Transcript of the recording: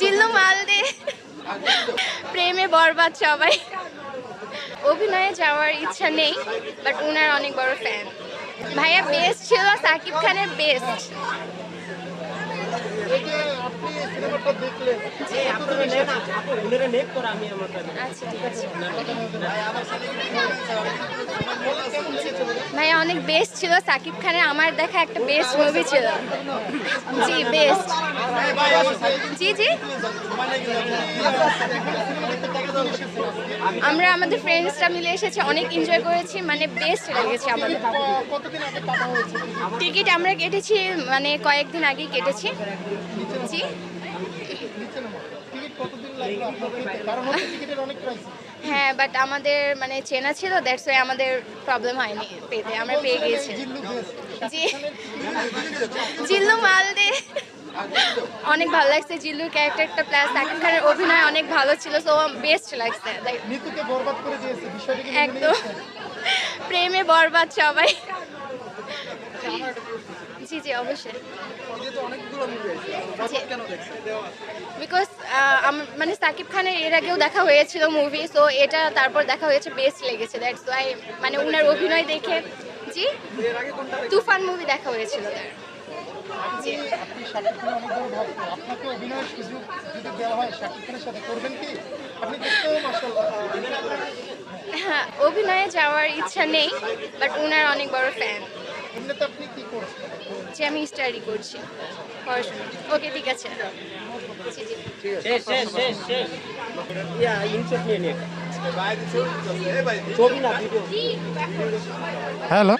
জিল্লু মালদে। প্রেমে বরবাদ সবাই। অভিনয়ে যাওয়ার ইচ্ছা নেই বাট উনার অনেক বড় ফ্যান ভাইয়া বেস্ট ছিল সাকিব খানের বেস্ট আচ্ছা ঠিক আছে। অনেক বেস্ট ছিল। সাকিব খানের আমার দেখা একটা বেস্ট মুভি ছিল। জি বেস্ট জি জি। আমরা আমাদের ফ্রেন্ডসরা মিলে এসেছি, অনেক এনজয় করেছি মানে বেস্ট লেগেছে আমাদের আগে টিকিট আমরা কেটেছি মানে কয়েকদিন আগেই কেটেছি। জি। হ্যাঁ বাট আমাদের মানে চেনা ছিল দ্যাটস ওয়াই আমাদের প্রবলেম হয়নি পেতে, আমরা পেয়ে গিয়েছি। জিল্লু মালদে। অনেক ভালো লাগছে। জিল্লুর ক্যারেক্টারটা প্লাস সাকিব খানের অভিনয় অনেক ভালো ছিল সো বেস্ট লাগছে। করে দিয়েছে বিষয়টা একদম। প্রেমে বরবাদ সবাই। জি জি অবশ্যই। বিকজ মানে সাকিব খানের এর আগেও দেখা হয়েছিল মুভি সো এটা তারপর দেখা হয়েছে বেস্ট লেগেছে। দ্যাটস ওয়াই মানে ওনার অভিনয় দেখে জি? তুফান মুভি দেখা হয়েছিল তার। আপনি শাকিব খানের অনেক বড় ভক্ত আপনাকে অভিনয়ের সুযোগ যদি দেওয়া হয় শাকিব খানের সাথে করবেন কি? আপনি দেখতেও হ্যাঁ অভিনয়ে যাওয়ার ইচ্ছা নেই বাট ওনার অনেক বড় ফ্যান এমনিতে আপনি কি করছেন? যে আমি স্টাডি করছি পড়াশোনা। ওকে ঠিক আছে। হ্যালো?